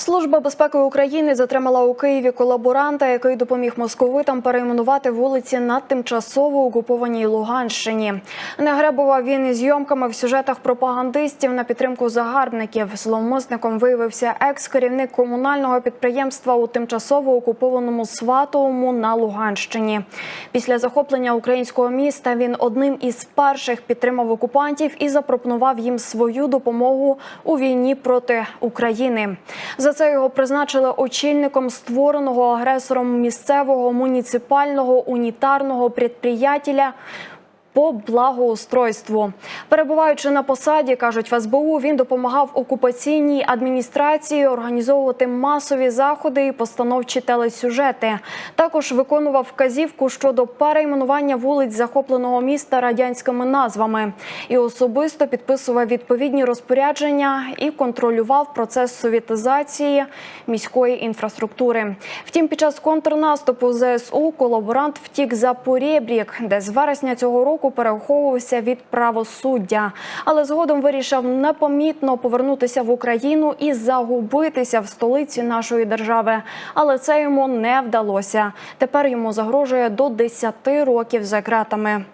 Служба безпеки України затримала у Києві колаборанта, який допоміг московитам перейменувати вулиці на тимчасово окупованій Луганщині. Не гребував він і зйомками в сюжетах пропагандистів на підтримку загарбників. Зловмисником виявився екс-керівник комунального підприємства у тимчасово окупованому Сватовому на Луганщині. Після захоплення українського міста він одним із перших підтримав окупантів і запропонував їм свою допомогу у війні проти України. За це його призначили очільником створеного агресором місцевого муніципального унітарного предприятеля по благоустройству. Перебуваючи на посаді, кажуть в СБУ, він допомагав окупаційній адміністрації організовувати масові заходи і постановчі телесюжети. Також виконував вказівку щодо перейменування вулиць захопленого міста радянськими назвами і особисто підписував відповідні розпорядження і контролював процес совєтизації міської інфраструктури. Втім, під час контрнаступу ЗСУ колаборант втік за Порєбрік, де з вересня цього року переховувався від правосуддя, але згодом вирішив непомітно повернутися в Україну і загубитися в столиці нашої держави. Але це йому не вдалося. Тепер йому загрожує до 10 років за ґратами.